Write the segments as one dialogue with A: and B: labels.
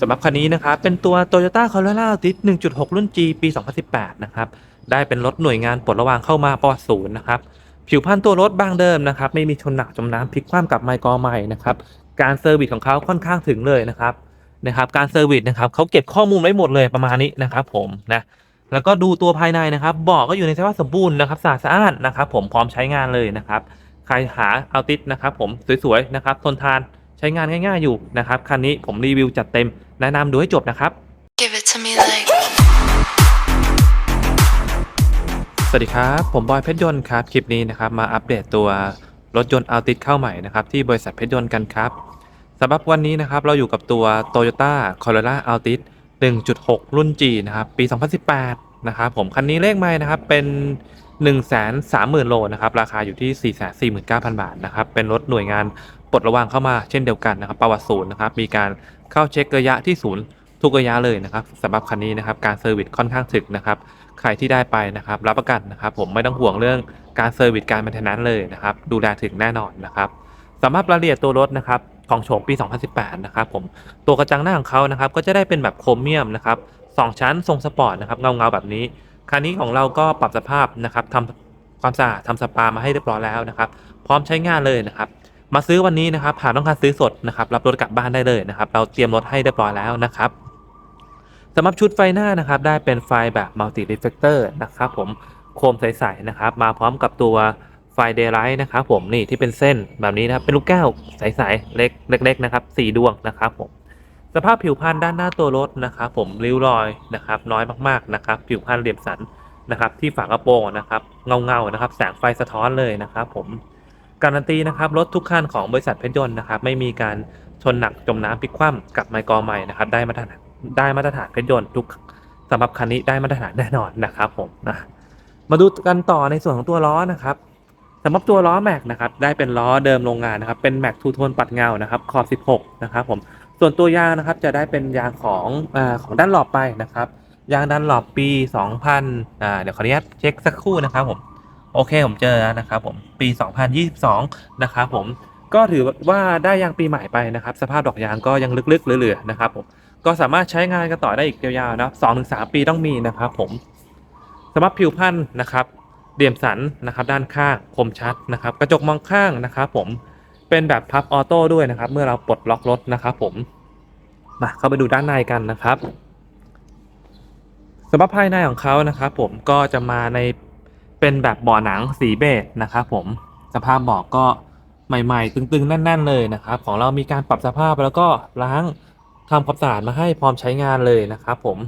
A: สำหรับคันนี้นะครับ เป็นตัว Toyota Corolla Altis 1.6 รุ่น G ปี 2018 นะครับ ได้เป็นรถหน่วยงานปลดระวางเข้ามาประวัติศูนย์นะครับ ผิวพรรณตัวรถบางเดิมนะครับ ไม่มีชนหนักจมน้ำพลิกคว่ำกับไมค์กอใหม่นะครับ การเซอร์วิสของเขาค่อนข้างถึงเลยนะครับ นะครับ การเซอร์วิสนะครับเขาเก็บข้อมูลไว้หมดเลยประมาณนี้นะครับ ผมนะ แล้วก็ดูตัวภายในนะครับเบาะก็อยู่ในสภาพสมบูรณ์นะครับสะอาดสะอานนะครับ ผมพร้อมใช้งานเลยนะครับ ใครหาเอาติสนะครับ ผมสวยๆนะครับ ทนทาน ใช้งานง่ายๆอยู่นะครับ คันนี้ผมรีวิวจัดเต็ม แนะนำดูให้จบนะครับ
B: Give it to me like
A: สวัสดีครับ ผมบอยเพชรยนต์ครับ คลิปนี้นะครับ มาอัปเดตตัวรถยนต์อัลติสเข้าใหม่นะครับ ที่บริษัทเพชรยนต์กันครับสำหรับวันนี้นะครับ เราอยู่กับตัว Toyota Corolla Altis 1.6 รุ่น G นะครับ ปี 2018 นะครับผมคันนี้เลขไม้นะครับเป็น 130,000 โลนะครับ ราคาอยู่ที่ 449,000 บาทนะครับ เป็นรถหน่วยงาน ปลดระวางเข้ามาเช่นเดียวกันนะครับ ประวัติศูนย์นะครับ มีการเข้าเช็คระยะที่ศูนย์ทุกระยะเลยนะครับสำหรับคันนี้นะครับการเซอร์วิสค่อนข้างถึกนะครับใครที่ได้ไปนะครับรับประกันนะครับ ผมไม่ต้องห่วงเรื่องการเซอร์วิสการแมนเทนแนนเลยนะครับ ดูแลถึงแน่นอนนะครับสำหรับรายละเอียดตัวรถนะครับของโฉมปี 2018 นะครับผมตัวกระจังหน้าของเขานะครับ ก็จะได้เป็นแบบโครเมียมนะครับสองชั้นทรงสปอร์ตนะครับเงาเงาๆแบบนี้ คันนี้ของเราก็ปรับสภาพนะครับทำความสะอาดทำสปามาให้เรียบร้อยแล้วนะครับ พร้อมใช้งานเลยนะครับ มาซื้อวันนี้นะครับหากต้องการซื้อสดนะครับรับรถกลับบ้านได้เลยนะครับเราเตรียมรถให้เรียบร้อยแล้วนะครับสำหรับชุดไฟหน้านะครับได้เป็นไฟแบบ multi reflector นะครับผมโคมใสๆนะครับมาพร้อมกับตัวไฟ daylight นะครับผมนี่ที่เป็นเส้นแบบนี้นะครับเป็นลูกแก้วใสๆเล็กเล็กๆนะครับสี่ดวงนะครับผมสภาพผิวพรรณด้านหน้าตัวรถนะครับผมริ้วรอยนะครับน้อยมากๆนะครับผิวพรรณเรียบสันนะครับที่ฝากระโปรงนะครับเงาเงาๆนะครับแสงไฟสะท้อนเลยนะครับผม การันตีนะครับรถทุกคันของบริษัทเพชรยนต์นะครับไม่มีการชนหนักจมน้ำพลิกคว่ำกับไมกอใหม่นะครับได้มาตรฐานได้มาตรฐานเพชรยนต์ทุกสำหรับคันนี้ได้มาตรฐานแน่นอนนะครับผมนะมาดูกันต่อในส่วนของตัวล้อนะครับสำหรับตัวล้อแม็กนะครับได้เป็นล้อเดิมโรงงานนะครับเป็นแม็กทูโทนปัดเงานะครับขอบ16นะครับผมส่วนตัวยางนะครับจะได้เป็นยางของอของด้านหลอบไปนะครับยางด้านหลอบปี 2000อ่าเดี๋ยวขออนุญาตเช็คสักครู่นะครับผม โอเคผมเจอแล้วนะครับผมปี 2022 นะครับผมก็ถือว่าได้ยางปีใหม่ไปนะครับ สภาพดอกยางก็ยังลึกๆเหลือๆนะครับผมก็สามารถใช้งานกันต่อได้อีกยาวๆนะสองถึงสามปีต้องมีนะครับผมสำหรับผิวพันธุ์นะครับเดี่ยมสันนะครับด้านข้างคมชัดนะครับ กระจกมองข้างนะครับผมเป็นแบบพับออโต้ด้วยนะครับ เมื่อเราปลดล็อกรถนะครับผมมาเข้าไปดูด้านในกันนะครับสำหรับภายในของเขานะครับผมก็จะมาใน เป็นแบบเบาะหนังสีเบจนะครับผมสภาพเบาะก็ใหม่ๆ ตึงๆ แน่น ๆ เลยนะครับ ของเรามีการปรับสภาพแล้วก็ล้างทำความสะอาดมาให้พร้อมใช้งานเลยนะครับผม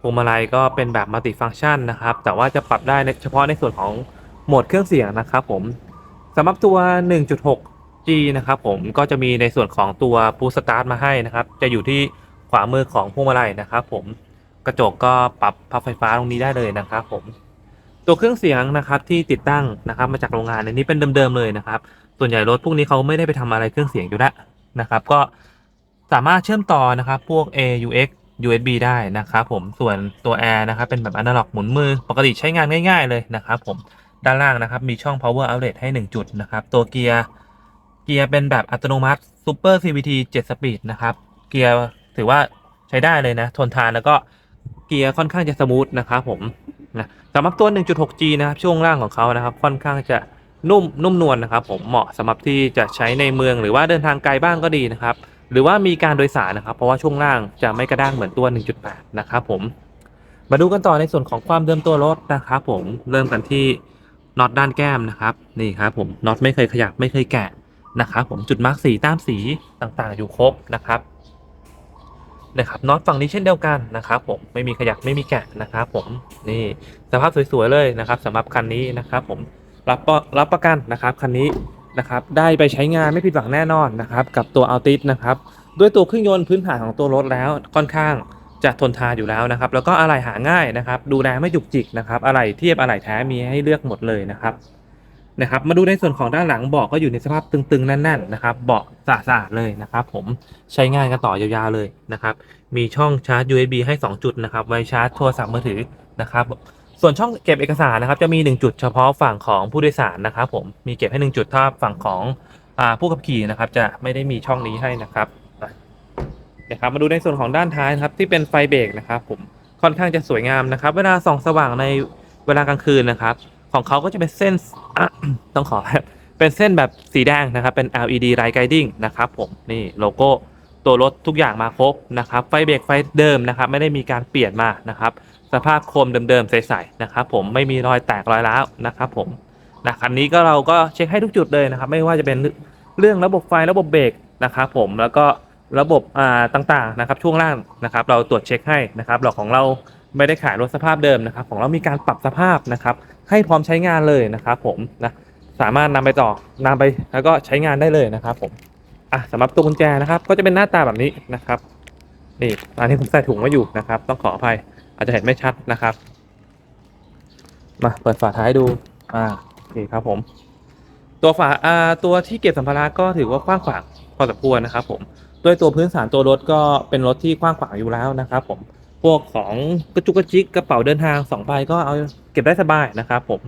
A: พวงมาลัยก็เป็นแบบมัลติฟังก์ชันนะครับ แต่ว่าจะปรับได้เฉพาะในส่วนของโหมดเครื่องเสียงนะครับผมสำหรับตัว 1.6 G นะครับผมก็จะมีในส่วนของตัวปูสตาร์ทมาให้นะครับ จะอยู่ที่ขวามือของพวงมาลัยนะครับผมกระจกก็ปรับพับไฟฟ้าตรงนี้ได้เลยนะครับผม ตัวเครื่องเสียงนะครับที่ติดตั้งนะครับมาจากโรงงานอันนี้เป็นเดิมๆเลยนะครับ ส่วนใหญ่รถพวกนี้เขาไม่ได้ไปทำอะไรเครื่องเสียงอยู่แล้วนะครับ ก็สามารถเชื่อมต่อนะครับพวก AUX USB ได้นะครับผมส่วนตัว Air นะครับเป็นแบบอนาล็อกหมุนมือ ปกติใช้งานง่ายๆเลยนะครับผมด้านล่างนะครับมีช่อง power outlet ให้ 1 จุดนะครับตัวเกียร์เกียร์เป็นแบบอัตโนมัติ Super CVT 7 Speed นะครับเกียร์ถือว่าใช้ได้เลยนะ ทนทานแล้วก็เกียร์ค่อนข้างจะสมูทนะครับผมนะ สำหรับตัว 1.6G นะครับช่วงล่างของเขานะครับค่อนข้างจะนุ่มนุ่มนวลนะครับผมเหมาะสำหรับที่จะใช้ในเมืองหรือว่าเดินทางไกลบ้างก็ดีนะครับหรือว่ามีการโดยสารนะครับ เพราะว่าช่วงล่างจะไม่กระด้างเหมือนตัว 1.8 นะครับผมมาดูกันต่อในส่วนของความเดิมตัวรถนะครับผมเริ่มกันที่น็อตด้านแก้มนะครับนี่ครับผมน็อตไม่เคยขยับไม่เคยแกะนะครับผมจุดมาร์กสีตามสีต่างๆ อยู่ครบนะครับ นะครับน็อตฝั่งนี้เช่นเดียวกันนะครับผมไม่มีขยับไม่มีแกะนะครับผมนี่สภาพสวยๆเลยนะครับสำหรับคันนี้นะครับผมรับประรับประกันนะครับคันนี้นะครับได้ไปใช้งานไม่ผิดหวังแน่นอนนะครับกับตัว Altis นะครับด้วยตัวเครื่องยนต์พื้นฐานของตัวรถแล้วค่อนข้างจะทนทานอยู่แล้วนะครับ แล้วก็อะไหล่หาง่ายนะครับ ดูแลไม่จุกจิกนะครับอะไหล่เทียบอะไหล่แท้มีให้เลือกหมดเลยนะครับ นะครับ มาดูในส่วนของด้านหลังเบาะก็อยู่ในสภาพตึงๆแน่นๆนะครับเบาะสะอาดๆเลยนะครับผมใช้งานกันต่อยาวๆเลยนะครับมีช่องชาร์จ USB ให้ 2 จุดนะครับไว้ชาร์จโทรศัพท์มือถือนะครับส่วนช่องเก็บเอกสารนะครับจะมี 1 จุดเฉพาะฝั่งของผู้โดยสารนะครับผมมีเก็บให้ 1 จุดถ้าฝั่งของอผู้ขับขี่นะครับจะไม่ได้มีช่องนี้ให้นะครับนะครับมาดูในส่วนของด้านท้ายนะครับที่เป็นไฟเบรกนะครับผมค่อนข้างจะสวยงามนะครับ เวลาส่องสว่างในเวลากลางคืนนะครับ ของเขาก็จะเป็นเส้นต้องขอเป็นเส้นแบบสีแดงนะครับ เป็น LED light guiding นะครับผมนี่โลโก้ตัวรถทุกอย่างมาครบนะครับ ไฟเบรกไฟเดิมนะครับ ไม่ได้มีการเปลี่ยนมานะครับ สภาพโคมเดิมๆใสๆนะครับ ผมไม่มีรอยแตกรอยร้าวนะครับ ผมนะคันนี้ก็เราก็เช็คให้ทุกจุดเลยนะครับ ไม่ว่าจะเป็นเรื่องระบบไฟระบบเบรกนะครับ ผมแล้วก็ระบบอ่าต่างๆนะครับ ช่วงล่างนะครับ เราตรวจเช็คให้นะครับเราของเราไม่ได้ขายรถสภาพเดิมนะครับ ของเรามีการปรับสภาพนะครับ ให้พร้อมใช้งานเลยนะครับผมนะสามารถนำไปต่อนำไปแล้วก็ใช้งานได้เลยนะครับผมอะสำหรับตัวกุญแจนะครับ ก็จะเป็นหน้าตาแบบนี้นะครับนี่ตอนนี้ผมใส่ถุงไว้อยู่นะครับ ต้องขออภัยอาจจะเห็นไม่ชัดนะครับ มาเปิดฝาท้ายดูอ่าโอเคครับผม ตัวฝาอ่าตัวที่เก็บสัมภาระก็ถือว่ากว้างขวางพอสมควรนะครับ ผมด้วยตัวพื้นฐานตัวรถก็เป็นรถที่กว้างขวางอยู่แล้วนะครับ ผม พวกของกระจุกกระจิกกระเป๋าเดินทางสองใบก็เอาเก็บได้สบายนะครับผม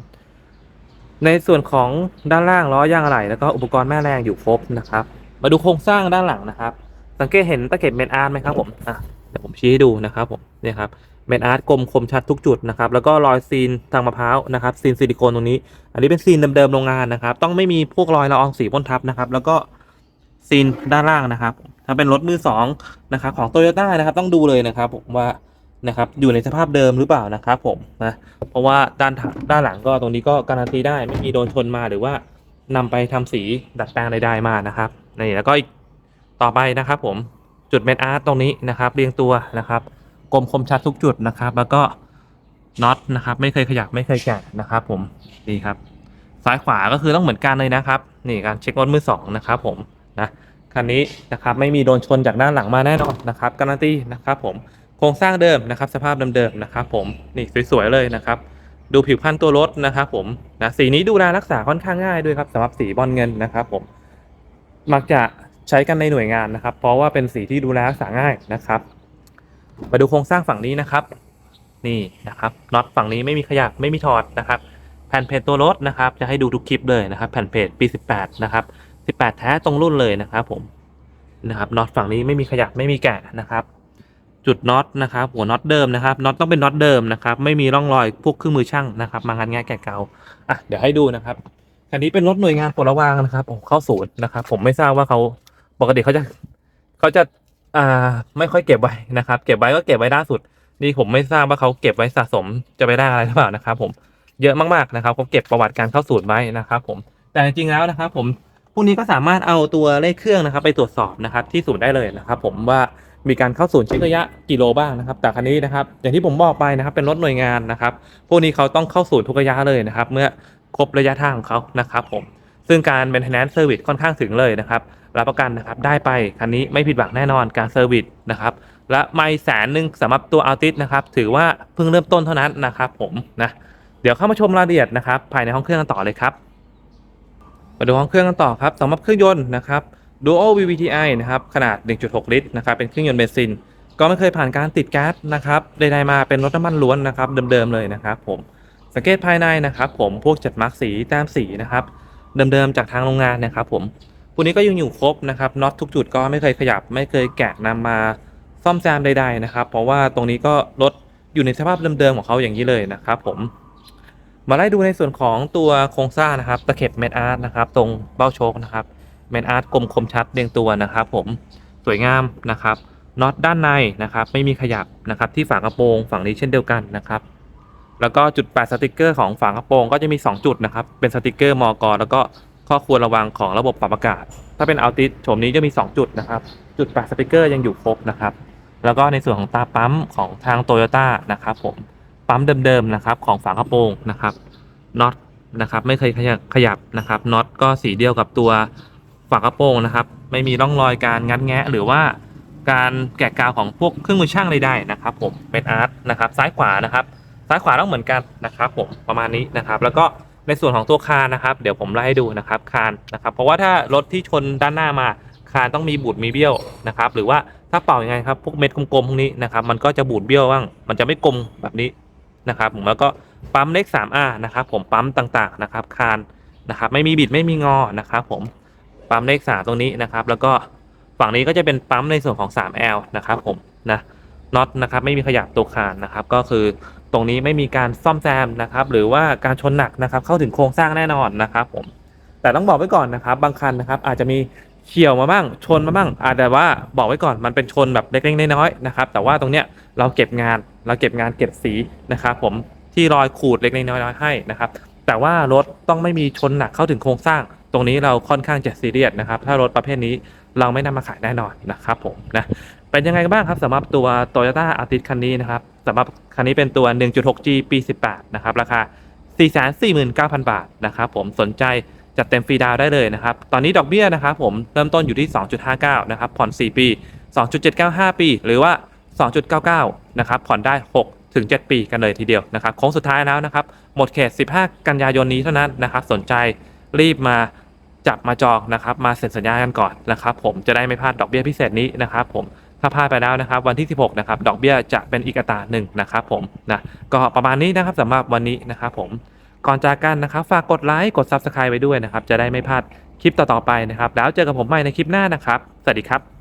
A: ในส่วนของด้านล่างล้อยางอะไหล่แล้วก็อุปกรณ์แม่แรงอยู่ครบนะครับ มาดูโครงสร้างด้านหลังนะครับ สังเกตเห็นตะเข็บเมนอาร์ตไหมครับผมอะเดี๋ยวผมชี้ให้ดูนะครับผมเนี่ยครับเมนอาร์ตกลมคมชัดทุกจุดนะครับ แล้วก็รอยซีนทางมะพร้าวนะครับซีนซิลิโคนตรงนี้ อันนี้เป็นซีนเดิมๆโรงงานนะครับ ต้องไม่มีพวกรอยละอองสีพ่นทับนะครับ แล้วก็ซีนด้านล่างนะครับ ถ้าเป็นรถมือสองนะครับของโตโยต้านะครับ ต้องดูเลยนะครับผมว่า นะครับอยู่ในสภาพเดิมหรือเปล่านะครับผมนะเพราะว่าด้านถังด้านหลังก็ตรงนี้ก็การันตีได้ไม่มีโดนชนมาหรือว่านำไปทำสีดัดแปลงใดๆมานะครับนี่แล้วก็อีกต่อไปนะครับผมจุดเมนอาร์ตตรงนี้นะครับ เรียงตัวนะครับกลมคมชัดทุกจุดนะครับ แล้วก็น็อตนะครับไม่เคยขยับไม่เคยแกะนะครับ ผมนี่ครับ ซ้ายขวาก็คือต้องเหมือนกันเลยนะครับนี่การเช็ครถมือสองนะครับ ผมนะคันนี้นะครับไม่มีโดนชนจากด้านหลังมาแน่นอนนะครับการันตีนะครับ ผม ครงสร้างเดิมนะครับ สภาพเดิมๆนะครับ ผมนี่สวยๆเลยนะครับ ดูผิวพรรณตัวรถนะครับ ผมนะสีนี้ดูแลรักษาค่อนข้างง่ายด้วยครับสำหรับสีบอลเงินนะครับ ผม มักจะใช้กันในหน่วยงานนะครับ เพราะว่าเป็นสีที่ดูแลรักษาง่ายนะครับ มาดูโครงสร้างฝั่งนี้นะครับ นี่นะครับน็อตฝั่งนี้ไม่มีขยับไม่มีถอดนะครับ แผ่นเพจตัวรถนะครับ จะให้ดูทุกคลิปเลยนะครับ แผ่นเพจปี 18 นะครับ 18 แท้ตรงรุ่นเลยนะครับ ผมนะครับน็อตฝั่งนี้ไม่มีขยับไม่มีแกะนะครับ จุดน็อตนะครับหัวน็อตเดิมนะครับน็อตต้องเป็นน็อตเดิมนะครับไม่มีร่องรอยพวกเครื่องมือช่างนะครับ มางานง่ายแกะเก่าอะเดี๋ยวให้ดูนะครับคันนี้เป็นรถหน่วยงานปลดระวางนะครับผมเข้าศูนย์นะครับ ผมไม่ทราบว่าเขาปกติเขาจะเขาจะอ่าไม่ค่อยเก็บไว้นะครับ เก็บไว้ก็เก็บไว้ล่าสุด นี่ผมไม่ทราบว่าเขาเก็บไว้สะสมจะไปได้อะไรหรือเปล่านะครับ ผมเยอะมากๆนะครับเขาเก็บประวัติการเข้าสูตรไว้นะครับ ผมแต่จริงๆแล้วนะครับ ผมพวกนี้ก็สามารถเอาตัวเลขเครื่องนะครับ ไปตรวจสอบนะครับ ที่ศูนย์ได้เลยนะครับ ผมว่า มีการเข้าศูนย์เช็คระยะกิโลบ้างนะครับ แต่คันนี้นะครับอย่างที่ผมบอกไปนะครับเป็นรถหน่วยงานนะครับ พวกนี้เขาต้องเข้าศูนย์ทุกระยะเลยนะครับ เมื่อครบระยะทางของเขานะครับผมซึ่งการ maintenance service ค่อนข้างถึงเลยนะครับรับประกันนะครับได้ไปคันนี้ไม่ผิดหวังแน่นอนการเซอร์วิสนะครับและไม่แสนหนึ่งสำหรับตัวอัลติสนะครับถือว่าเพิ่งเริ่มต้นเท่านั้นนะครับผมนะเดี๋ยวเข้ามาชมรายละเอียดนะครับภายในห้องเครื่องกันต่อเลยครับมาดูห้องเครื่องกันต่อครับสำหรับเครื่องยนต์นะครับ Dual VVTi นะครับขนาด 1.6 ลิตรนะครับเป็นเครื่องยนต์เบนซิน ก็ไม่เคยผ่านการติดแก๊สนะครับใดๆมาเป็นรถน้ำมันล้วนนะครับเดิมๆเลยนะครับผมสังเกตภายในนะครับผมพวกจัดมาร์กสีแต้มสีนะครับเดิมๆจากทางโรงงานนะครับผมพวกนี้ก็ยังอยู่ครบนะครับน็อตทุกจุดก็ไม่เคยขยับ ไม่เคยแกะนำมาซ่อมแซมใด ๆนะครับ เพราะว่าตรงนี้ก็รถอยู่ในสภาพเดิมๆของเขาอย่างนี้เลยนะครับผมมาไล่ดูในส่วนของตัวโครงสร้างนะครับตะเข็บเมนอาร์ตนะครับ ตรงเบ้าโชคนะครับ เมนอาร์ตกลมคมชัดเรียงตัวนะครับผมสวยงามนะครับน็อตด้านในนะครับไม่มีขยับนะครับที่ฝากระโปรงฝั่งนี้เช่นเดียวกันนะครับแล้วก็จุดแปะสติกเกอร์ของฝากระโปรงก็จะมี 2 จุดนะครับเป็นสติกเกอร์มอกรแล้วก็ข้อควรระวังของระบบปรับอากาศ ถ้าเป็นอัลติสโฉมนี้จะมี 2 จุดนะครับ จุดแปะสติกเกอร์ยังอยู่ครบนะครับ แล้วก็ในส่วนของตาปั๊มของทางโตโยต้านะครับผมปั๊มเดิมๆนะครับของฝากระโปรงนะครับน็อตนะครับไม่เคยขยับขยับนะครับน็อตก็สีเดียวกับตัว ฝากระโปรงนะครับ ไม่มีร่องรอยการงัดแงะ หรือว่าการแกะกาวของพวกเครื่องมือช่างใดๆนะครับ ผมเป็นอาร์ตนะครับ ซ้ายขวานะครับซ้ายขวาต้องเหมือนกันนะครับ ผมประมาณนี้นะครับ แล้วก็ในส่วนของตัวคานนะครับ เดี๋ยวผมไล่ให้ดูนะครับคานนะครับ เพราะว่าถ้ารถที่ชนด้านหน้ามาคานต้องมีบูดมีเบี้ยวนะครับ หรือว่าถ้าเป่ายังไงครับพวกเม็ดกลมๆพวกนี้นะครับ มันก็จะบูดเบี้ยวบ้าง มันจะไม่กลมแบบนี้นะครับ ผมแล้วก็ปั๊มเลข 3R นะครับ ผมปั๊มต่างๆนะครับ คานนะครับ ไม่มีบิดไม่มีงอนะครับ ผม ปั๊มเลข3ตรงนี้นะครับ แล้วก็ฝั่งนี้ก็จะเป็นปั๊มในส่วนของ 3L นะครับผมนะน็อตนะครับไม่มีขยับตัวคานนะครับ ก็คือตรงนี้ไม่มีการซ่อมแซมนะครับ หรือว่าการชนหนักนะครับ เข้าถึงโครงสร้างแน่นอนนะครับผมแต่ต้องบอกไว้ก่อนนะครับ บางคันนะครับ อาจจะมีเฉี่ยวมาบ้างชนมาบ้างอาจจะว่าบอกไว้ก่อนมันเป็นชนแบบเล็กๆน้อยๆนะครับ แต่ว่าตรงเนี้ยเราเก็บงานเราเก็บงานเก็บสีนะครับผมที่รอยขูดเล็กๆน้อยๆให้นะครับ แต่ว่ารถต้องไม่มีชนหนักเข้าถึงโครงสร้าง ตรงนี้เราค่อนข้างจะซีเรียสนะครับ ถ้ารถประเภทนี้เราไม่นำมาขายแน่นอนนะครับผมนะเป็นยังไงกันบ้างครับสำหรับตัว Toyota Altis คันนี้นะครับสำหรับคันนี้เป็นตัว 1.6G ปี 18 นะครับ ราคา 449,000 บาทนะครับผมสนใจจัดเต็มฟรีดาวได้เลยนะครับ ตอนนี้ดอกเบี้ยนะครับผมเริ่มต้นอยู่ที่ 2.59 นะครับ ผ่อน 4 ปี 2.795 ปี หรือว่า 2.99 นะครับ ผ่อนได้ 6 ถึง 7 ปีกันเลยทีเดียวนะครับโค้งสุดท้ายแล้วนะครับ หมดเขต 15 กันยายนนี้เท่านั้นนะครับ สนใจรีบมา จับมาจองนะครับมาเซ็นสัญญากันก่อนนะครับผมจะได้ไม่พลาดดอกเบี้ยพิเศษนี้นะครับผมถ้าพลาดไปแล้วนะครับวันที่ 16นะครับดอกเบี้ยจะเป็นอีกอัตราหนึ่งนะครับผมนะก็ประมาณนี้นะครับสำหรับวันนี้นะครับผมก่อนจากกันนะครับฝากกดไลค์กด Subscribe ไว้ด้วยนะครับจะได้ไม่พลาดคลิปต่อๆไปนะครับแล้วเจอกับผมใหม่ในคลิปหน้านะครับ สวัสดีครับ